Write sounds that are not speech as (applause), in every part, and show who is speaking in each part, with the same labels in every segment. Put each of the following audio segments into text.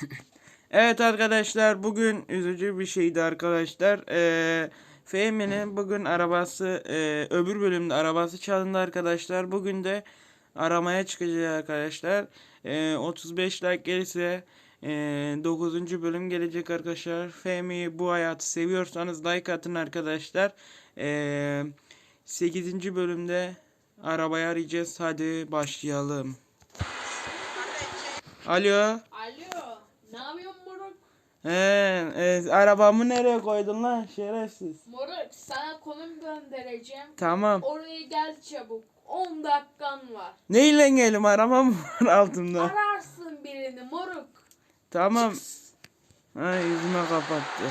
Speaker 1: (laughs) Evet arkadaşlar bugün üzücü bir şeydi arkadaşlar. Ee, Fehmi'nin bugün arabası e, öbür bölümde arabası çalındı arkadaşlar. Bugün de aramaya çıkacağız arkadaşlar. Ee, 35 like gelirse e, 9. bölüm gelecek arkadaşlar. Fehmi bu hayatı seviyorsanız like atın arkadaşlar. Ee, 8. bölümde arabayı arayacağız. Hadi başlayalım. Alo. He, e, arabamı nereye koydun lan şerefsiz?
Speaker 2: Moruk, sana konum göndereceğim.
Speaker 1: Tamam.
Speaker 2: Oraya gel çabuk. 10 dakikan var.
Speaker 1: Neyle gelim arabam var altımda?
Speaker 2: Ararsın birini moruk.
Speaker 1: Tamam. Ha yüzüme kapattı.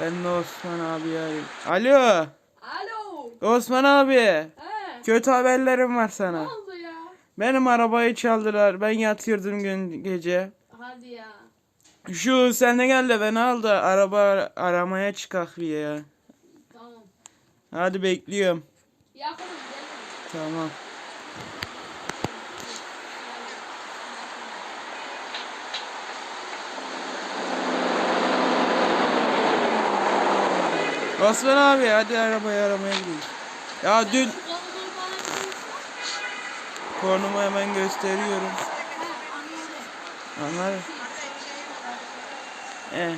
Speaker 1: Ben de Osman abi arayayım. Alo.
Speaker 2: Alo.
Speaker 1: Osman abi.
Speaker 2: He,
Speaker 1: Kötü haberlerim var
Speaker 2: ne
Speaker 1: sana.
Speaker 2: oldu ya?
Speaker 1: Benim arabayı çaldılar. Ben yatıyordum gün gece.
Speaker 2: Hadi ya.
Speaker 1: Şu sen de gel de beni al da araba aramaya çıkak bir ya.
Speaker 2: Tamam.
Speaker 1: Hadi bekliyorum.
Speaker 2: Yakınım.
Speaker 1: Tamam. Osman abi hadi arabayı aramaya gidelim. Ya dün.
Speaker 2: Konumu
Speaker 1: hemen gösteriyorum. Anladın? He.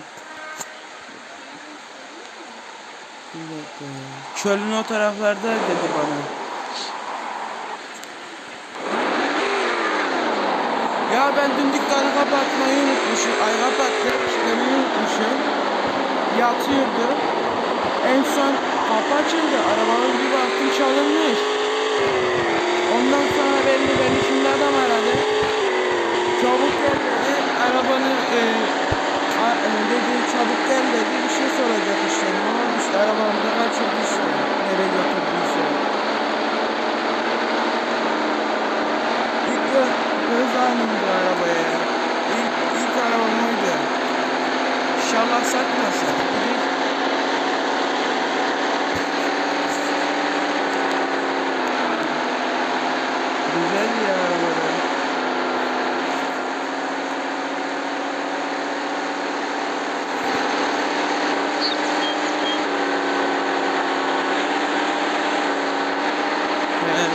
Speaker 1: Bir. Çölün o taraflarda dedi bana. Ya ben dün dükkanı kapatmayı unutmuşum. Ay kapattım. İşlemeyi unutmuşum. Yatıyordu. En son kapı açıldı. Arabanın bir baktım çalınmış. Ondan sonra belli beni şimdi adam aradı. Çabuk gel dedi. Arabanı e, a, e, dedi çabuk gel dedi. Bir şey soracak işte. Ne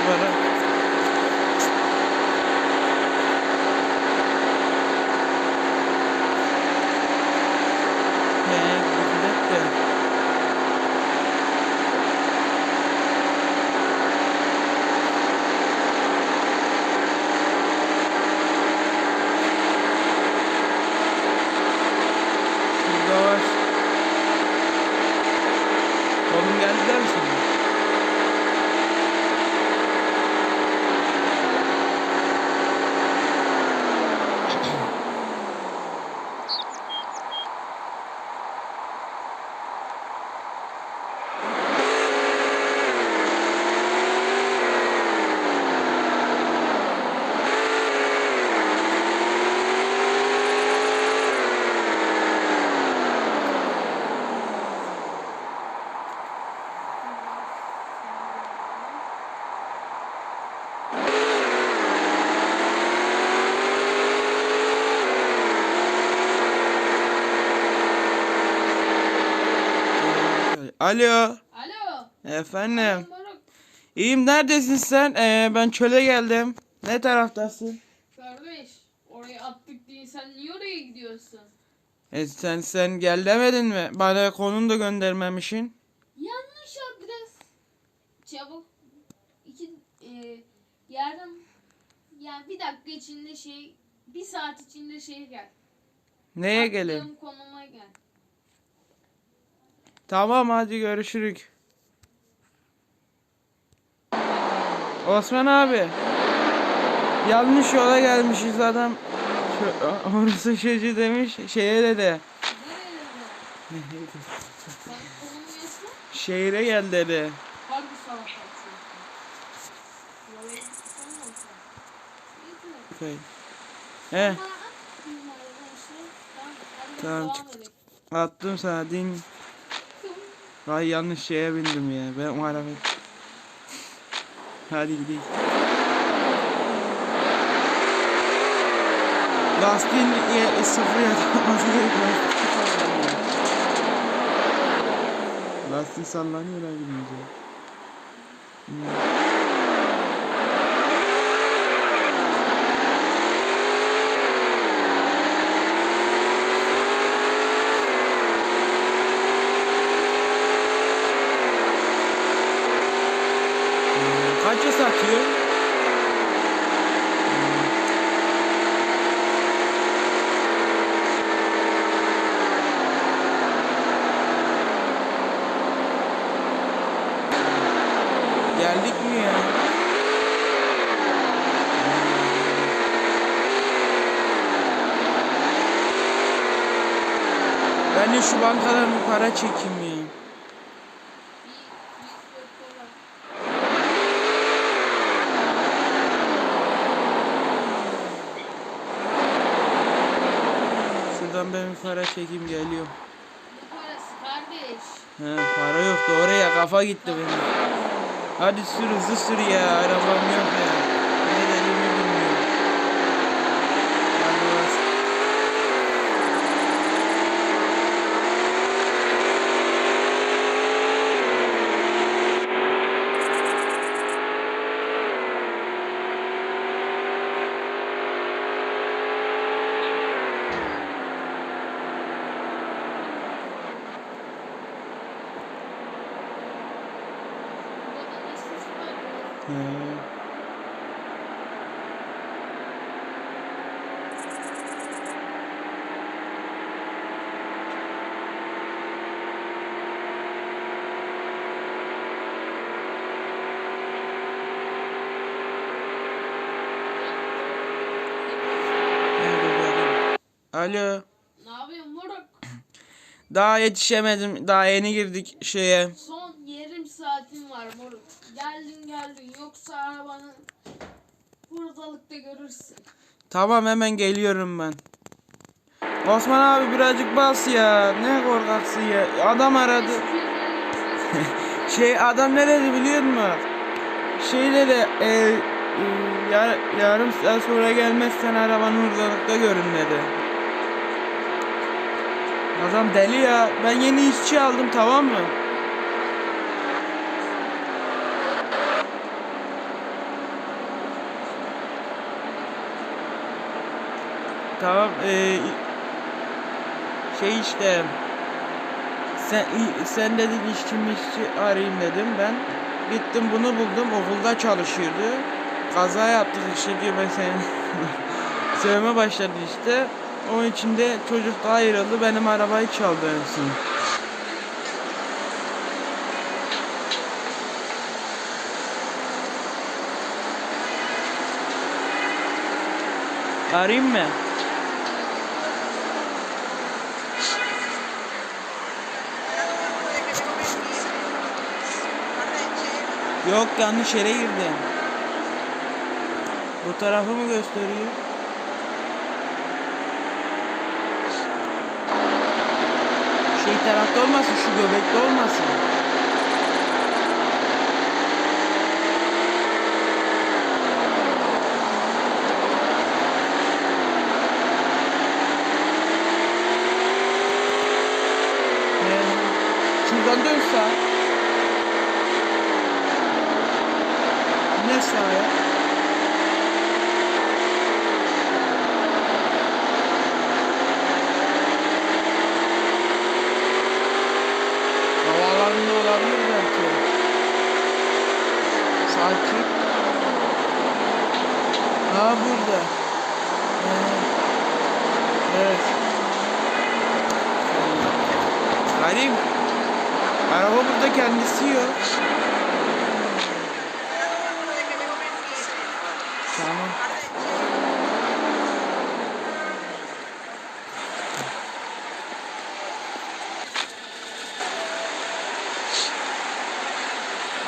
Speaker 1: Well, Alo.
Speaker 2: Alo.
Speaker 1: Efendim.
Speaker 2: Moruk.
Speaker 1: İyiyim neredesin sen? Ee, ben çöle geldim. Ne taraftasın?
Speaker 2: Kardeş, oraya attık diye sen niye oraya gidiyorsun?
Speaker 1: E sen sen gel demedin mi? Bana konum da göndermemişsin.
Speaker 2: Yanlış adres. Çabuk. İki e, yarım yani bir dakika içinde şey bir saat içinde şey gel.
Speaker 1: Neye
Speaker 2: Attığım
Speaker 1: geleyim?
Speaker 2: konuma gel.
Speaker 1: Tamam hadi görüşürük. Osman abi. Yanlış yola gelmişiz adam. Orası şeyci demiş. Şeye dedi. Şehire gel dedi. Okey. He.
Speaker 2: Tamam, hadi
Speaker 1: Tamam,
Speaker 2: devam
Speaker 1: çık-
Speaker 2: edelim.
Speaker 1: attım sana din. Ay yanlış şeye bindim ya. Ben araba. Hadi gidelim. Lastiğin ye- sıfır yatması Lastik sallanıyor ha gidince. Hmm. Satıyor? Geldik mi ya? Ben de şu bankadan bir para çekeyim ya. Şuradan ben bir para çekeyim geliyorum.
Speaker 2: Ne parası kardeş?
Speaker 1: He para yoktu oraya kafa gitti benim. Hadi sür hızlı sür ya arabam yok ya. Ne dediğimi bilmiyorum. Hadi bas.
Speaker 2: Burada ne ses var?
Speaker 1: He. Nerede bu adam? Alo.
Speaker 2: Ne yapıyorsun moruk?
Speaker 1: Daha yetişemedim. Daha yeni girdik şeye.
Speaker 2: Son yarım saatin var moruk. Geldin geldin yoksa arabanı hurdalıkta görürsün.
Speaker 1: Tamam hemen geliyorum ben. Osman abi birazcık bas ya. Ne korkaksın ya. Adam aradı. (laughs) Şey adam ne dedi biliyor musun? Şey dedi e, e, ya, yarım saat sonra gelmezsen arabanı hurdalıkta görün dedi. Adam deli ya. Ben yeni işçi aldım tamam mı? Tamam e, şey işte sen sen dedin işçi işçi arayayım dedim ben. Gittim bunu buldum okulda çalışıyordu. Kaza yaptık işte diyor ben seni (laughs) sevme başladı işte. Onun içinde çocuk da ayrıldı benim arabayı çaldı en son. Arayayım mı? Yok yanlış yere girdim. Bu tarafı mı gösteriyor? Şey tarafta olmasın şu göbekte olmasın. Sakin. Ha burada. Ee, Evet. Halim. Araba burada kendisi yok. Tamam.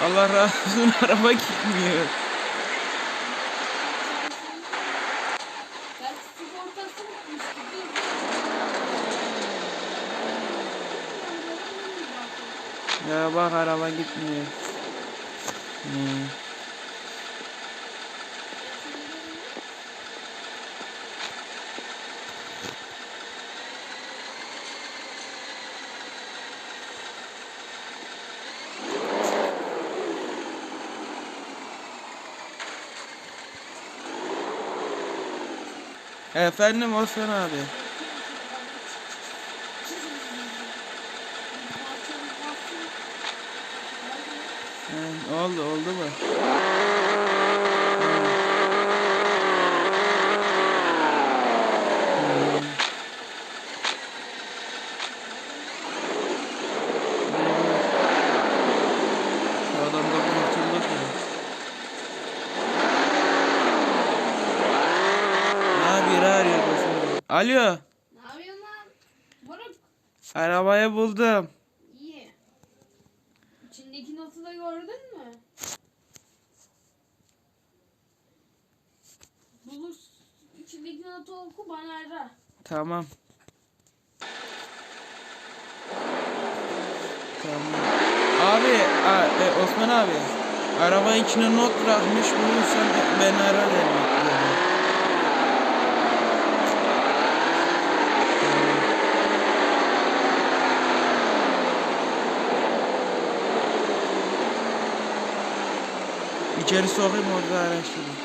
Speaker 1: Allah razı olsun (laughs) araba gitmiyor. Ya bak araba gitmiyor. Hmm. Efendim Osman abi. He, oldu oldu mu? Hmm. Şu adamda kurtulduk mu? Ne bir arıyor Osman abi? Alo.
Speaker 2: Ne yapıyorsun lan? Moruk.
Speaker 1: Arabayı buldum.
Speaker 2: İyi. İçindeki notu da gördün mü? Bulur. İçindeki notu oku bana ara.
Speaker 1: Tamam. Tamam. Abi, a, e, Osman abi. Araba içine not bırakmış. Bulursan beni ara dedim. İçeri sokayım orada araştırayım.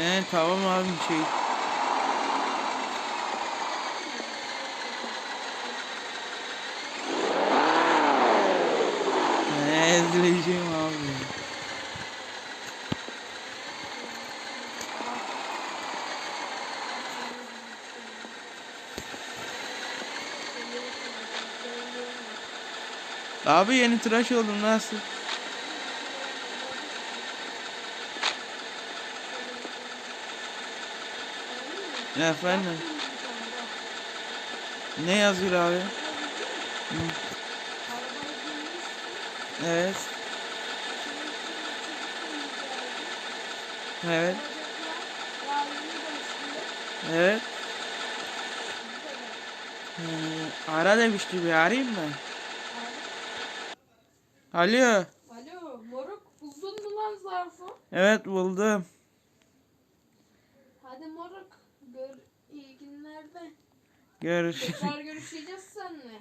Speaker 1: Ee, tamam abi şey. Ne ezleyeceğim abi. Abi yeni tıraş oldum nasıl? Efendim ne yazıyor abi? Evet. Evet. Evet. Ee, ara demişti bir arayayım mı? Alo.
Speaker 2: Alo moruk buldun mu lan zarfı?
Speaker 1: Evet buldum.
Speaker 2: Hadi moruk gör iyi günlerde.
Speaker 1: Görüş.
Speaker 2: Tekrar görüşeceğiz seninle.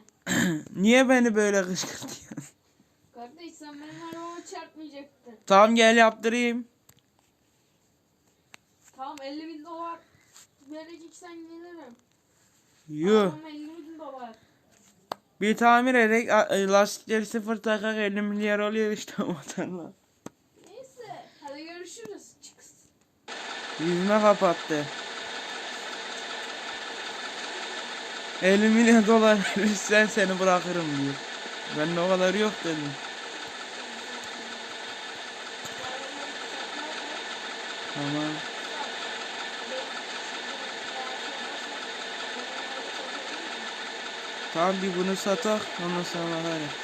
Speaker 2: (clears throat)
Speaker 1: Niye beni böyle kışkırtıyorsun?
Speaker 2: Kardeş sen benim arabama çarpmayacaktın.
Speaker 1: Tamam gel yaptırayım.
Speaker 2: Tamam 50 bin dolar vereceksen gelirim.
Speaker 1: Yuh.
Speaker 2: Tamam 50 bin dolar.
Speaker 1: Bir tamir edek a- e, lastikleri sıfır takak 50 milyar oluyor işte (laughs) motorla.
Speaker 2: Neyse hadi görüşürüz. Çıkız.
Speaker 1: Yüzüme kapattı. 50 milyon dolar (laughs) verirsen seni bırakırım diyor. Ben de o kadar yok dedim. Tamam. Tamam bir bunu satak ondan sonra bakarım.